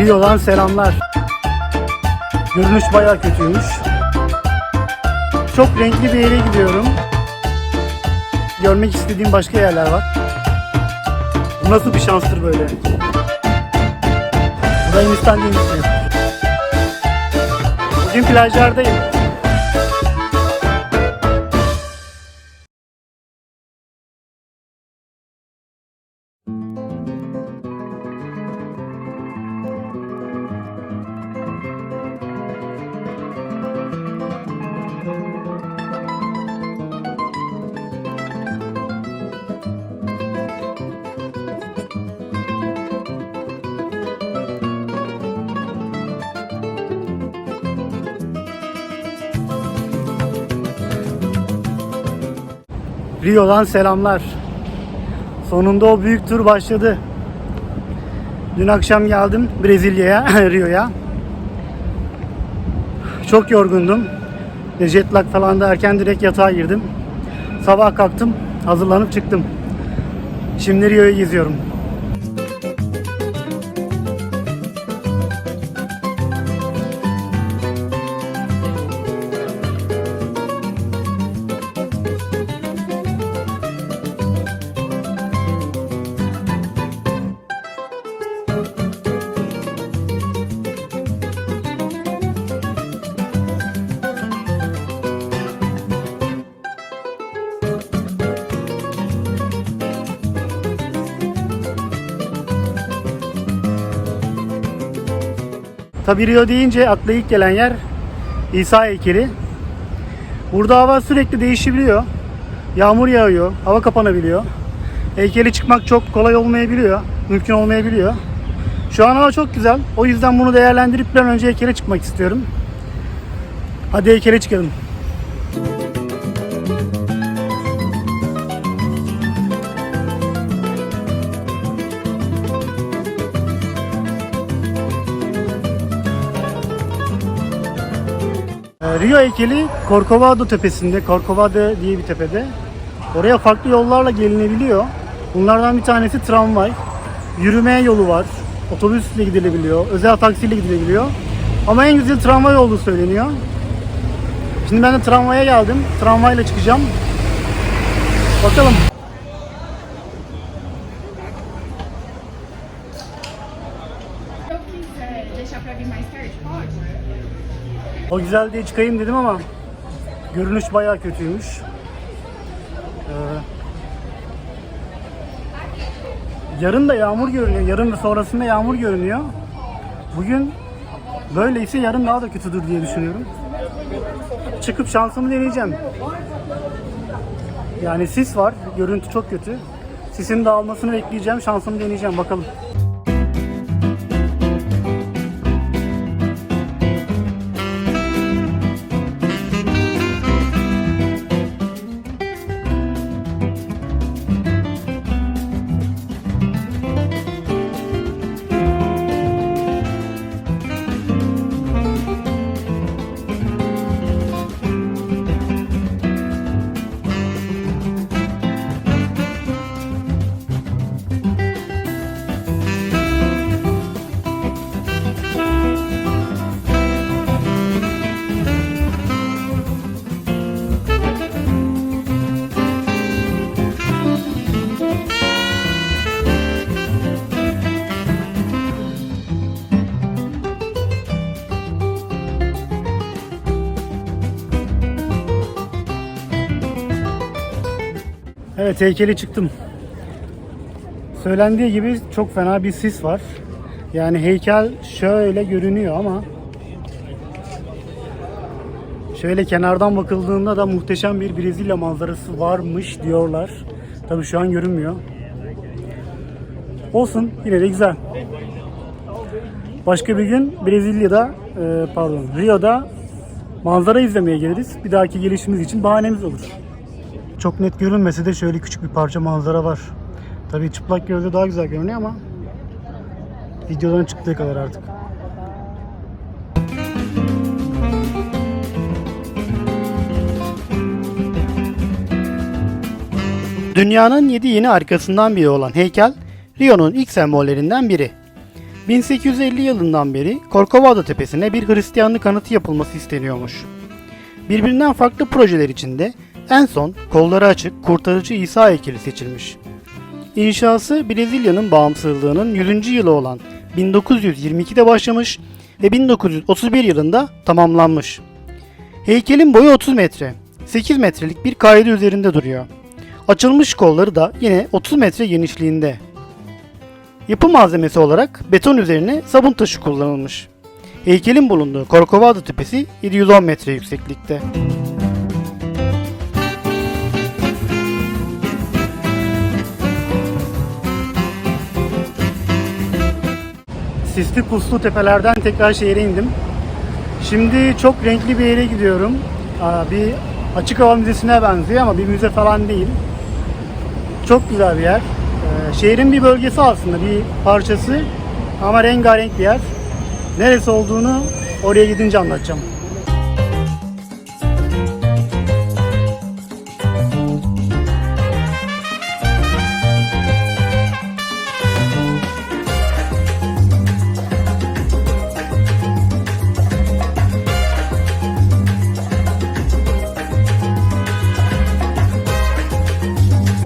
Rio'dan selamlar. Görünüş bayağı kötüymüş. Çok renkli bir yere gidiyorum. Görmek istediğim başka yerler var. Bu nasıl bir şanstır böyle? Bu da Hindistan gemisi. Bugün plajlardayım. Rio'dan selamlar. Sonunda o büyük tur başladı. Dün akşam geldim Brezilya'ya, Rio'ya. Çok yorgundum. Jet lag falan derken direkt yatağa girdim. Sabah kalktım, hazırlanıp çıktım. Şimdi Rio'yu geziyorum. Tabi Rio deyince akla ilk gelen yer İsa heykeli. Burada hava sürekli değişebiliyor. Yağmur yağıyor, hava kapanabiliyor. Heykeli çıkmak çok kolay olmayabiliyor, mümkün olmayabiliyor. Şu an hava çok güzel. O yüzden bunu değerlendirip bir an önce heykele çıkmak istiyorum. Hadi heykele çıkalım. Heykeli Corcovado tepesinde, Corcovado diye bir tepede. Oraya farklı yollarla gelinebiliyor. Bunlardan bir tanesi tramvay. Yürüme yolu var. Otobüsle gidilebiliyor. Özel taksiyle gidilebiliyor. Ama en güzel tramvay olduğu söyleniyor. Şimdi ben de tramvaya geldim. Tramvayla çıkacağım. Bakalım. Deixar pra vir mais tarde, pode? O güzel diye çıkayım dedim ama görünüş bayağı kötüymüş. Ee, yarın da yağmur görünüyor. Yarın ve sonrasında yağmur görünüyor. Bugün böyleyse yarın daha da kötüdür diye düşünüyorum. Çıkıp şansımı deneyeceğim. Yani sis var. Görüntü çok kötü. Sisin dağılmasını bekleyeceğim. Şansımı deneyeceğim. Bakalım. Evet heykeli çıktım. Söylendiği gibi çok fena bir sis var. Yani heykel şöyle görünüyor ama şöyle kenardan bakıldığında da muhteşem bir Brezilya manzarası varmış diyorlar. Tabii şu an görünmüyor. Olsun yine de güzel. Başka bir gün Brezilya'da e, pardon Rio'da manzara izlemeye geliriz. Bir dahaki gelişimiz için bahanemiz olur. Çok net görünmese de şöyle küçük bir parça manzara var. Tabii çıplak gözle daha güzel görünüyor ama videodan çıktığı kadar artık. Dünyanın yedi yeni harikasından biri olan heykel, Rio'nun ilk sembollerinden biri. 1850 yılından beri Korkovado Tepesi'ne bir Hristiyanlık anıtı yapılması isteniyormuş. Birbirinden farklı projeler içinde en son kolları açık kurtarıcı İsa heykeli seçilmiş. İnşası Brezilya'nın bağımsızlığının 100. yılı olan 1922'de başlamış ve 1931 yılında tamamlanmış. Heykelin boyu 30 metre, 8 metrelik bir kaide üzerinde duruyor. Açılmış kolları da yine 30 metre genişliğinde. Yapı malzemesi olarak beton üzerine sabun taşı kullanılmış. Heykelin bulunduğu Corcovado Tepesi 710 metre yükseklikte. Sisli puslu tepelerden tekrar şehre indim. Şimdi çok renkli bir yere gidiyorum. Bir açık hava müzesine benziyor ama bir müze falan değil. Çok güzel bir yer. Ee, Şehrin bir bölgesi aslında, bir parçası ama rengarenk bir yer. Neresi olduğunu oraya gidince anlatacağım.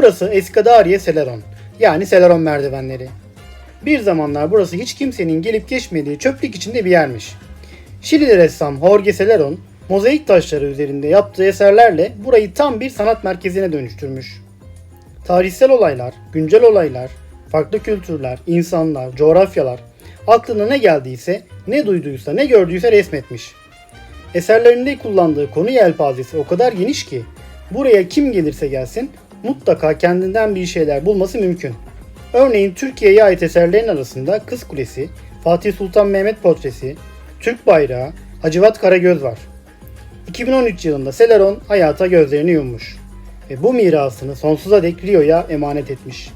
Burası Escadaria Celeron. Yani Celeron merdivenleri. Bir zamanlar burası hiç kimsenin gelip geçmediği çöplük içinde bir yermiş. Şilili ressam Jorge Celeron, mozaik taşları üzerinde yaptığı eserlerle burayı tam bir sanat merkezine dönüştürmüş. Tarihsel olaylar, güncel olaylar, farklı kültürler, insanlar, coğrafyalar, aklına ne geldiyse, ne duyduysa, ne gördüyse resmetmiş. Eserlerinde kullandığı konu yelpazesi o kadar geniş ki buraya kim gelirse gelsin mutlaka kendinden bir şeyler bulması mümkün. Örneğin Türkiye'ye ait eserlerin arasında Kız Kulesi, Fatih Sultan Mehmet portresi, Türk bayrağı, Hacivat Karagöz var. 2013 yılında Celeron hayata gözlerini yummuş ve bu mirasını sonsuza dek Rio'ya emanet etmiş.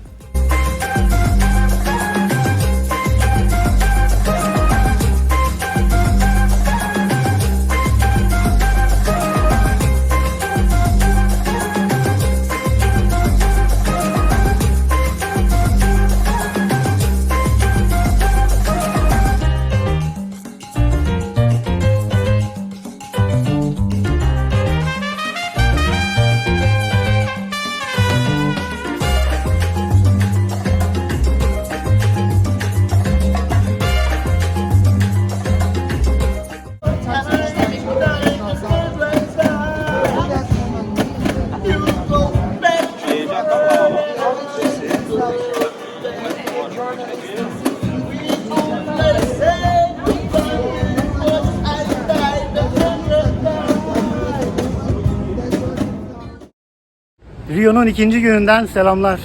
Rio'nun ikinci gününden selamlar.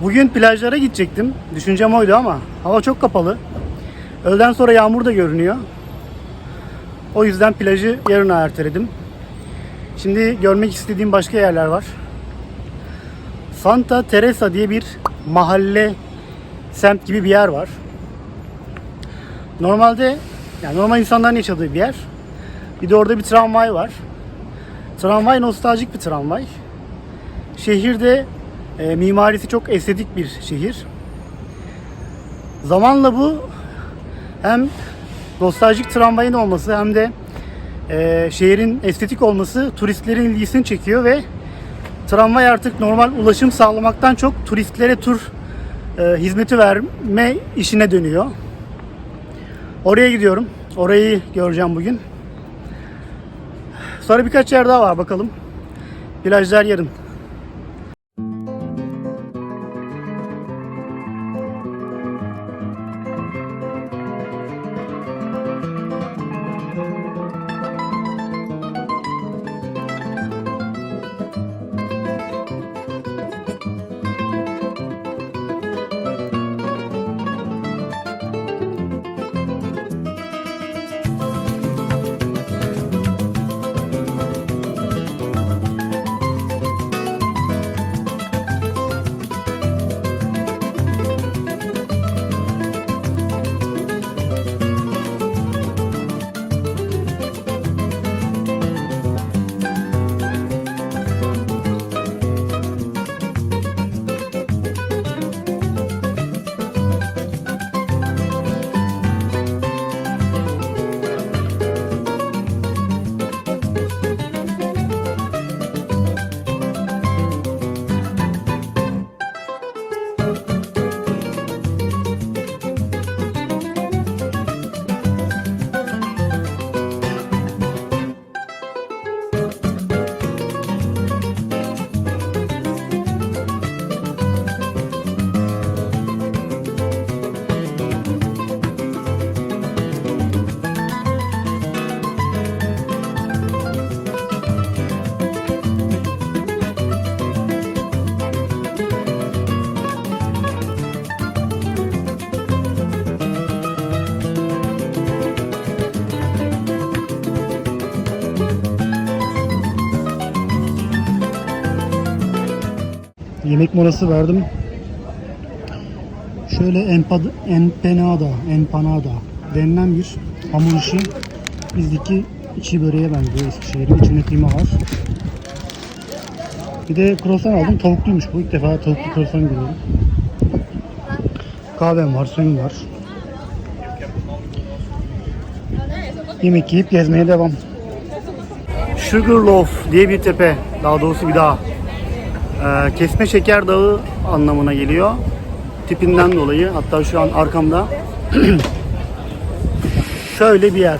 Bugün plajlara gidecektim. Düşüncem oydu ama hava çok kapalı. Öğleden sonra yağmur da görünüyor. O yüzden plajı yarına erteledim. Şimdi görmek istediğim başka yerler var. Santa Teresa diye bir mahalle semt gibi bir yer var. Normalde yani normal insanların yaşadığı bir yer. Bir de orada bir tramvay var. Tramvay nostaljik bir tramvay. Şehirde e, mimarisi çok estetik bir şehir. Zamanla bu hem nostaljik tramvayın olması hem de e, şehrin estetik olması turistlerin ilgisini çekiyor ve tramvay artık normal ulaşım sağlamaktan çok turistlere tur e, hizmeti verme işine dönüyor. Oraya gidiyorum. Orayı göreceğim bugün. Sonra birkaç yer daha var bakalım. Plajlar yarın. Yemek molası verdim. Şöyle empad, empanada, empanada denilen bir hamur işi. Bizdeki içi böreğe benziyor Eskişehir'in. İçinde kıyma var. Bir de croissant aldım. Tavukluymuş bu. İlk defa tavuklu croissant görüyorum. Kahvem var, suyum var. Yemek yiyip gezmeye devam. Sugarloaf diye bir tepe, daha doğrusu bir dağ. Ee, kesme şeker dağı anlamına geliyor. Tipinden dolayı, hatta şu an arkamda şöyle bir yer.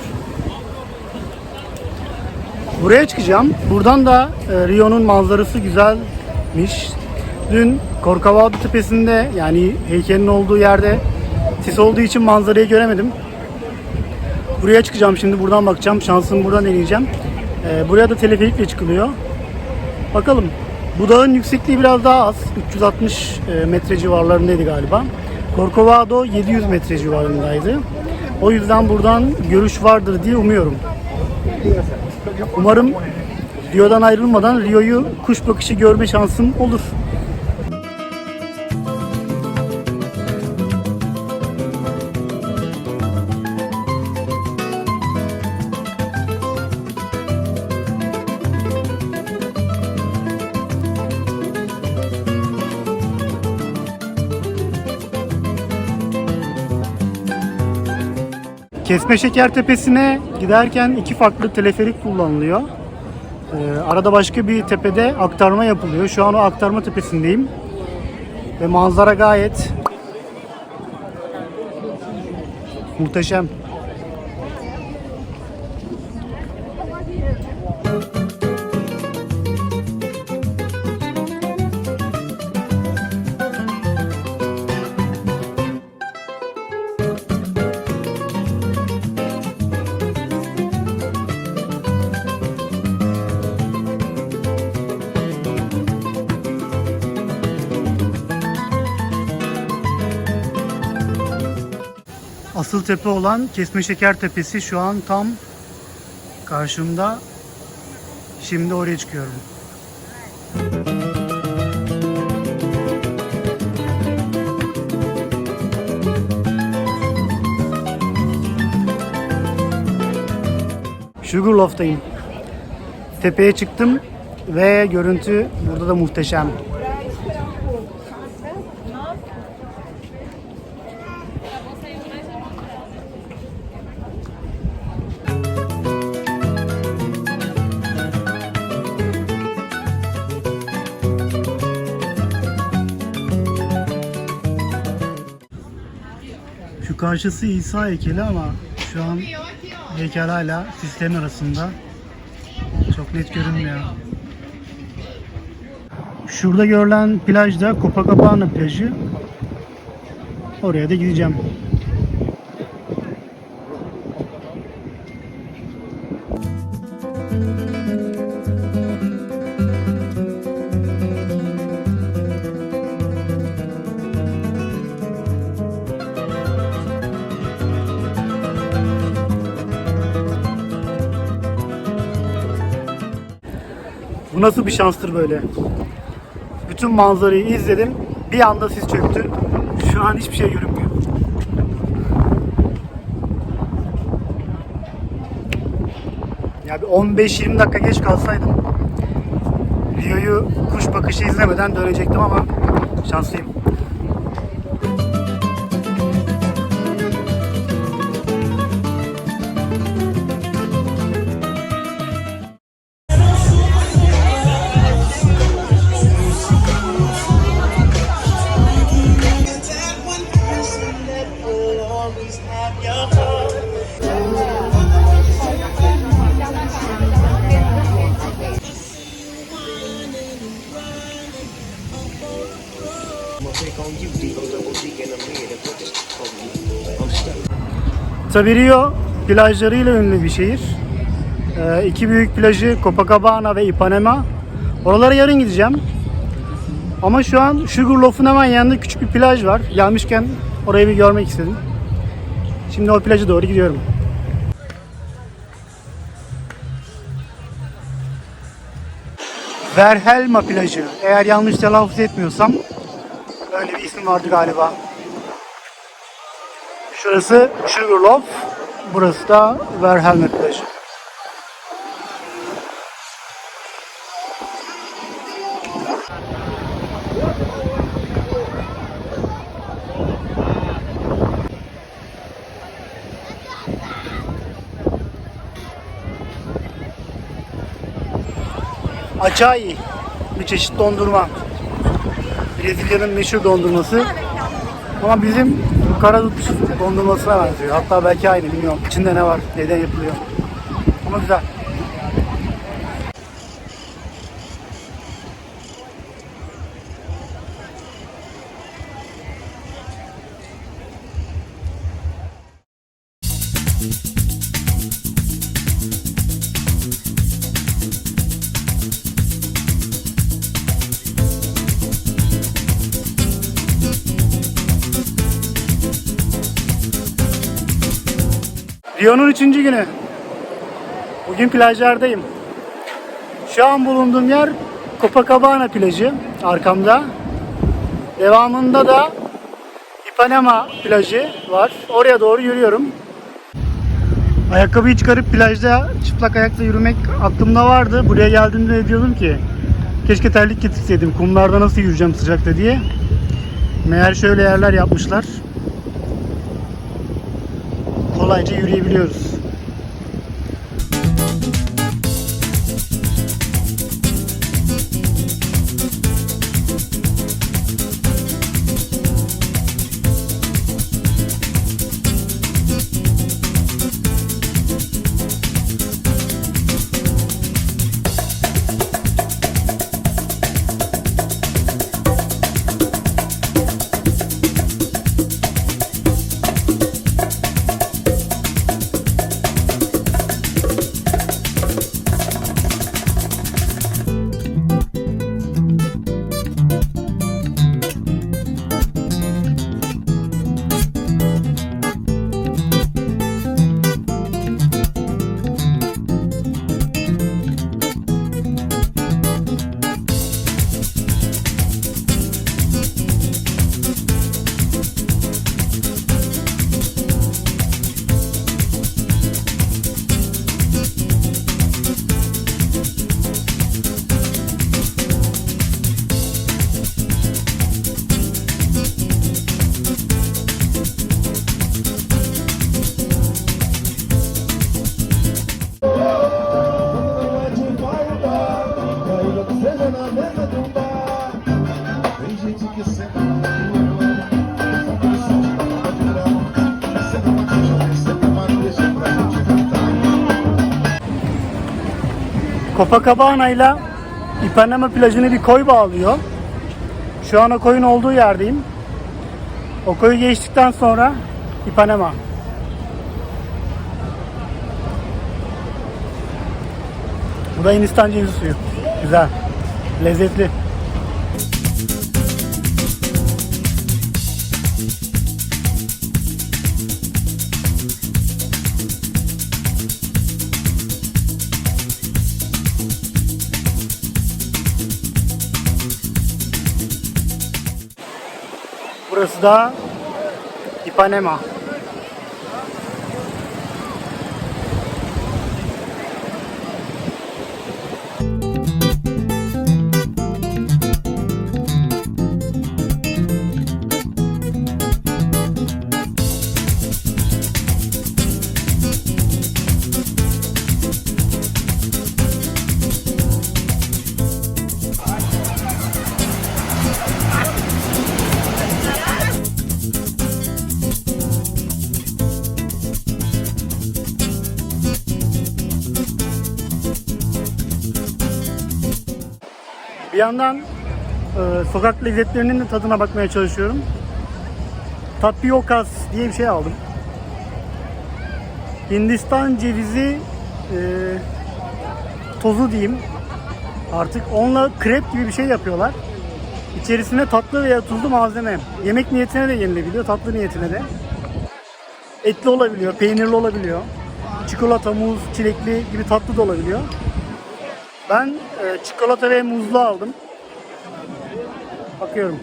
Buraya çıkacağım. Buradan da e, Rio'nun manzarası güzelmiş. Dün Corcovado tepesinde yani heykelin olduğu yerde sis olduğu için manzarayı göremedim. Buraya çıkacağım şimdi buradan bakacağım. Şansımı buradan deneyeceğim. Ee, buraya da teleferikle çıkılıyor. Bakalım. Bu dağın yüksekliği biraz daha az. 360 e, metre civarlarındaydı galiba. Corcovado 700 metre civarındaydı. O yüzden buradan görüş vardır diye umuyorum. Umarım Rio'dan ayrılmadan Rio'yu kuş bakışı görme şansım olur. Kesme Şeker Tepesi'ne giderken iki farklı teleferik kullanılıyor. Ee, arada başka bir tepede aktarma yapılıyor. Şu an o aktarma tepesindeyim. Ve manzara gayet muhteşem. Asıl tepe olan Kesme Şeker Tepesi şu an tam karşımda. Şimdi oraya çıkıyorum. Sugarloaf'tayım. Tepeye çıktım ve görüntü burada da muhteşem. Karşısı İsa heykeli ama şu an heykel hala sislerin arasında. Çok net görünmüyor. Şurada görülen plaj da Copacabana plajı. Oraya da gideceğim. Bu nasıl bir şanstır böyle? Bütün manzarayı izledim. Bir anda sis çöktü. Şu an hiçbir şey görünmüyor. Ya bir 15-20 dakika geç kalsaydım Rio'yu kuş bakışı izlemeden dönecektim ama şanslıyım. Tabii plajlarıyla ünlü bir şehir. Ee, iki büyük plajı Copacabana ve Ipanema. Oralara yarın gideceğim. Ama şu an Sugarloaf'un hemen yanında küçük bir plaj var. Gelmişken orayı bir görmek istedim. Şimdi o plaja doğru gidiyorum. Verhelma plajı. Eğer yanlış telaffuz etmiyorsam öyle bir ismi vardı galiba. Şurası Sugarloaf. Burası da Verhelma plajı. Acai bir çeşit dondurma. Brezilya'nın meşhur dondurması. Ama bizim karadut dondurmasına benziyor. Hatta belki aynı bilmiyorum. İçinde ne var, neden yapılıyor. Ama güzel. Rio'nun üçüncü günü. Bugün plajlardayım. Şu an bulunduğum yer Copacabana plajı arkamda. Devamında da Ipanema plajı var. Oraya doğru yürüyorum. Ayakkabıyı çıkarıp plajda çıplak ayakla yürümek aklımda vardı. Buraya geldiğimde de diyordum ki keşke terlik getirseydim. Kumlarda nasıl yürüyeceğim sıcakta diye. Meğer şöyle yerler yapmışlar. Kolayca yürüyebiliyoruz. Copacabana ile Ipanema plajını bir koy bağlıyor. Şu an o koyun olduğu yerdeyim. O koyu geçtikten sonra Ipanema. Bu da Hindistan cevizi suyu. Güzel. Lezzetli. Da Ipanema. Bir yandan e, sokak lezzetlerinin de tadına bakmaya çalışıyorum. Tapiokas diye bir şey aldım. Hindistan cevizi e, tozu diyeyim. Artık onunla krep gibi bir şey yapıyorlar. İçerisine tatlı veya tuzlu malzeme. Yemek niyetine de yenilebiliyor, tatlı niyetine de. Etli olabiliyor, peynirli olabiliyor. Çikolata, muz, çilekli gibi tatlı da olabiliyor. Ben e, çikolata ve muzlu aldım. Bakıyorum.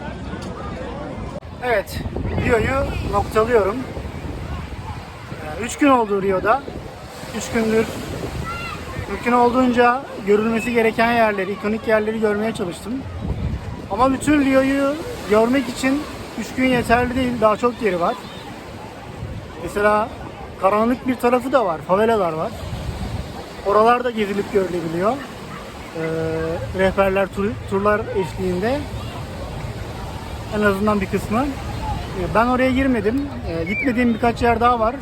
Evet, Rio'yu noktalıyorum. 3 gün oldu Rio'da. 3 gündür mümkün olduğunca görülmesi gereken yerleri, ikonik yerleri görmeye çalıştım. Ama bütün Rio'yu görmek için 3 gün yeterli değil, daha çok yeri var. Mesela karanlık bir tarafı da var, favelalar var. Oralar da gezilip görülebiliyor. Ee, rehberler, tur- turlar eşliğinde. En azından bir kısmı. Ee, Ben oraya girmedim. Ee, Gitmediğim birkaç yer daha var.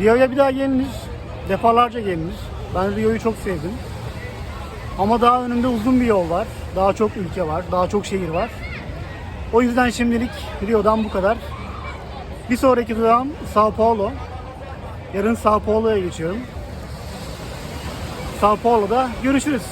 Rio'ya bir daha gelinir. Defalarca gelinir. Ben Rio'yu çok sevdim. Ama daha önümde uzun bir yol var. Daha çok ülke var. Daha çok şehir var. O yüzden şimdilik Rio'dan bu kadar. Bir sonraki durağım Sao Paulo. Yarın Sao Paulo'ya geçiyorum. Sao Paulo'da görüşürüz.